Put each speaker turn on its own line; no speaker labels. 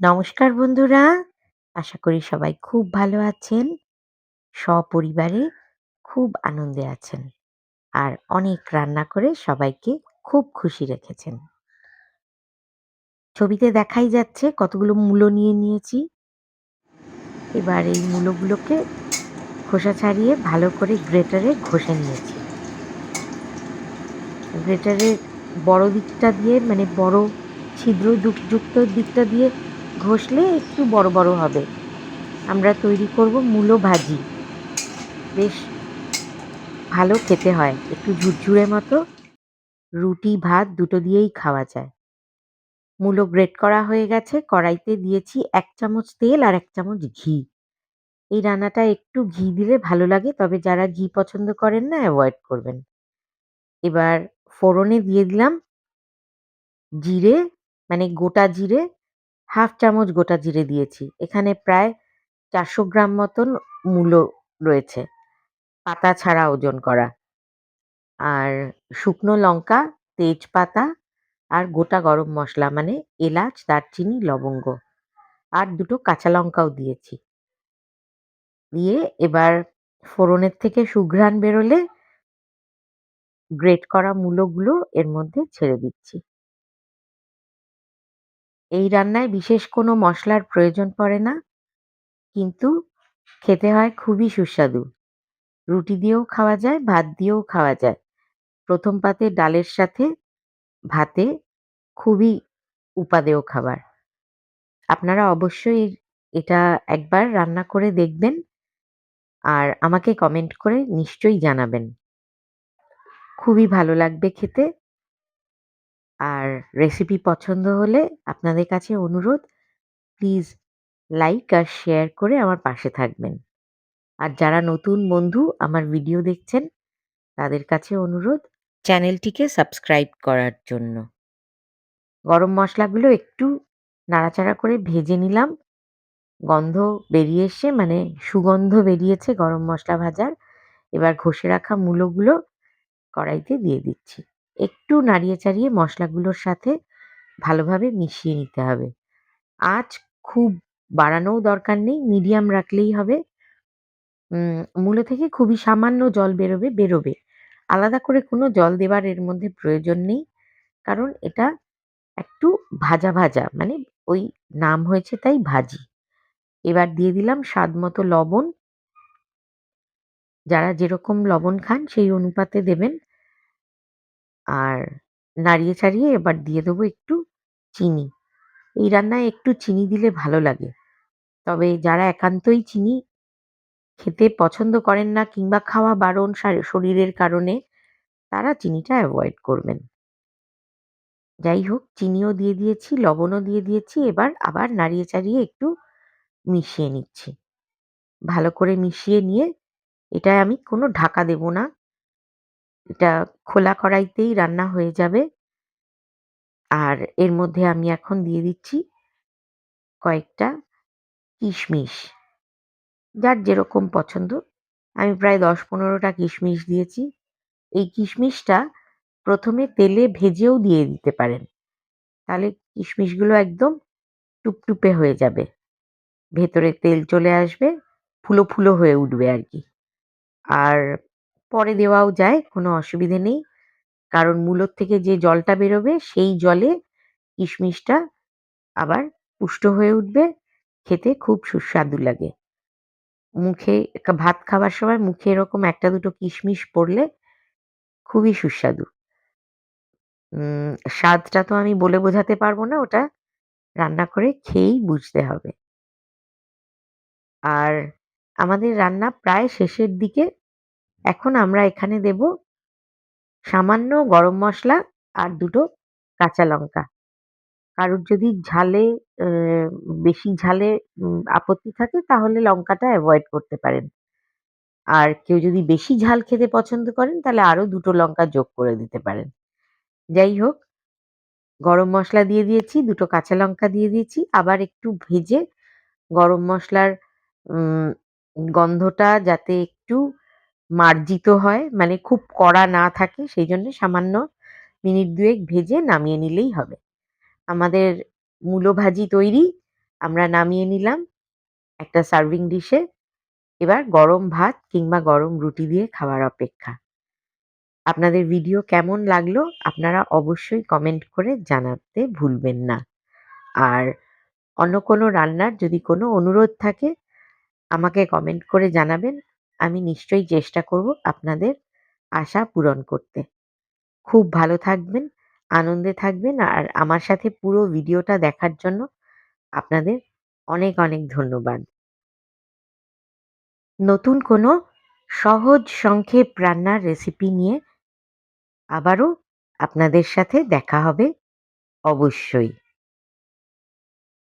নমস্কার বন্ধুরা। আশা করি সবাই খুব ভালো আছেন। সপরিবারে খুব আনন্দে আছেন আর অনেক রান্না করে সবাইকে খুব খুশি রেখেছেন। ছবিতে দেখাই যাচ্ছে কতগুলো মূলো নিয়ে নিয়েছি। এবার এই মূলোগুলোকে খোসা ছাড়িয়ে ভালো করে গ্রেটারে ঘষে নিয়েছি। গ্রেটারের বড় দিকটা দিয়ে মানে বড় ছিদ্র যুক্ত দিকটা দিয়ে ঘষলে একটু বড় বড় হবে। আমরা তৈরি করব মূলো ভাজি। বেশ ভালো খেতে হয়, একটু ঝুরঝুরে মতো। রুটি, ভাত দুটো দিয়েই খাওয়া যায়। মূলো গ্রেট করা হয়ে গেছে, কড়াইতে দিয়েছি এক চামচ তেল আর এক চামচ ঘি। এই রান্নাটা একটু ঘি দিলে ভালো লাগে, তবে যারা ঘি পছন্দ করেন না, অ্যাভয়েড করবেন। এবার ফোড়নে দিয়ে দিলাম জিরে মানে গোটা জিরে হাফ চামচ গোটা জিরে দিয়েছি। এখানে প্রায় চারশো গ্রাম মতন মূলো রয়েছে। পাতা ছাড়া ওজন করা। আর শুকনো লঙ্কা, তেজপাতা আর গোটা গরম মশলা মানে এলাচ, দারচিনি, লবঙ্গ আর দুটো কাঁচা লঙ্কাও দিয়েছি। দিয়ে এবার ফোড়নের থেকে সুঘ্রাণ বেরোলে গ্রেট করা মূলোগুলো এর মধ্যে ছেড়ে দিচ্ছি। এই রান্নায় বিশেষ কোনো মশলার প্রয়োজন পড়ে না। কিন্তু খেতে হয় খুবই সুস্বাদু। রুটি দিয়েও খাওয়া যায়, ভাত দিয়েও খাওয়া যায়। প্রথম পাতে ডালের সাথে ভাতে খুবই উপাদেয় খাবার। আপনারা অবশ্যই এটা একবার রান্না করে দেখবেন আর আমাকে কমেন্ট করে নিশ্চয়ই জানাবেন। খুবই ভালো লাগবে খেতে। আর রেসিপি পছন্দ হলে আপনাদের কাছে অনুরোধ প্লিজ লাইক আর শেয়ার করে আমার পাশে থাকবেন। আর যারা নতুন বন্ধু আমার ভিডিও দেখছেন, তাদের কাছে অনুরোধ চ্যানেলটিকে সাবস্ক্রাইব করার জন্য। গরম মশলাগুলো একটু নাড়াচাড়া করে ভেজে নিলাম। গন্ধ বেরিয়ে এসে মানে সুগন্ধ বেরিয়েছে গরম মশলা ভাজার। এবার ঘষে রাখা মূলোগুলো কড়াইতে দিয়ে দিচ্ছি। একটু নাড়িয়ে চাড়িয়ে মশলাগুলোর সাথে ভালোভাবে মিশিয়ে নিতে হবে। আঁচ খুব বাড়ানোও দরকার নেই, মিডিয়াম রাখলেই হবে। মূলো থেকে খুবই সামান্য জল বেরোবে বেরোবে। আলাদা করে কোনো জল দেবার এর মধ্যে প্রয়োজন নেই, কারণ এটা একটু ভাজা ভাজা মানে ওই নাম হয়েছে তাই ভাজি। এবার দিয়ে দিলাম স্বাদ মতো লবণ। যারা যেরকম লবণ খান সেই অনুপাতে দেবেন। আর নাড়িয়ে ছাড়িয়ে এবার দিয়ে দেবো একটু চিনি। এই রান্নায় একটু চিনি দিলে ভালো লাগে। তবে যারা একান্তই চিনি খেতে পছন্দ করেন না কিংবা খাওয়া বারণ শরীরের কারণে, তারা চিনিটা অ্যাভয়েড করবেন। যাই হোক, চিনিও দিয়ে দিয়েছি, লবণও দিয়ে দিয়েছি, এবার আবার নাড়িয়ে চাড়িয়ে একটু মিশিয়ে নিচ্ছি। ভালো করে মিশিয়ে নিয়ে এটা আমি কোনো ঢাকা দেব না। এটা খোলা কড়াইতেই রান্না হয়ে যাবে। আর এর মধ্যে আমি এখন দিয়ে দিচ্ছি কয়েকটা কিশমিশ। যার যেরকম পছন্দ। আমি প্রায় দশ পনেরোটা কিশমিশ দিয়েছি। এই কিশমিশটা প্রথমে তেলে ভেজেও দিয়ে দিতে পারেন। তাহলে কিশমিশগুলো একদম টুপটুপে হয়ে যাবে। ভেতরে তেল চলে আসবে, ফুলো ফুলো হয়ে উঠবে আর কি। আর পরে দেওয়াও যায়, কোনো অসুবিধে নেই। কারণ মূলোর থেকে যে জলটা বেরোবে, সেই জলে কিশমিশটা আবার পুষ্ট হয়ে উঠবে, খেতে খুব সুস্বাদু লাগে। মুখে ভাত খাবার সময় মুখে এরকম একটা দুটো কিশমিশ পড়লে খুবই সুস্বাদু। স্বাদটা তো আমি বলে বোঝাতে পারব না, ওটা রান্না করে খেয়েই বুঝতে হবে। আর আমাদের রান্না প্রায় শেষের দিকে এখন আমরা এখানে দেব সামান্য গরম মশলা আর দুটো কাঁচা লঙ্কা। কারুর যদি ঝালে বেশি ঝালে আপত্তি থাকে তাহলে লঙ্কাটা অ্যাভয়েড করতে পারেন। আর কেউ যদি বেশি ঝাল খেতে পছন্দ করেন তাহলে আরও দুটো লঙ্কা যোগ করে দিতে পারেন। যাই হোক, গরম মশলা দিয়ে দিয়েছি, দুটো কাঁচা লঙ্কা দিয়ে দিয়েছি, আবার একটু ভেজে গরম মশলার গন্ধটা যাতে একটু মার্জিত হয় মানে খুব কড়া না থাকে সেই জন্য সামান্য মিনিট দুয়েক ভেজে নামিয়ে নিলেই হবে। আমাদের মূলো ভাজি তৈরি, আমরা নামিয়ে নিলাম একটা সার্ভিং ডিশে। এবার গরম ভাত কিংবা গরম রুটি দিয়ে খাওয়ার অপেক্ষা। আপনাদের ভিডিও কেমন লাগল আপনারা অবশ্যই কমেন্ট করে জানাতে ভুলবেন না। আর অন্য কোনো রান্নার যদি কোনো অনুরোধ থাকে, আমাকে কমেন্ট করে জানাবেন। আমি নিশ্চয়ই চেষ্টা করব আপনাদের আশা পূরণ করতে। খুব ভালো থাকবেন, আনন্দে থাকবেন আর আমার সাথে পুরো ভিডিওটা দেখার জন্য আপনাদের অনেক অনেক ধন্যবাদ। নতুন কোনো সহজ সংক্ষেপ রান্নার রেসিপি নিয়ে আবারও আপনাদের সাথে দেখা হবে অবশ্যই।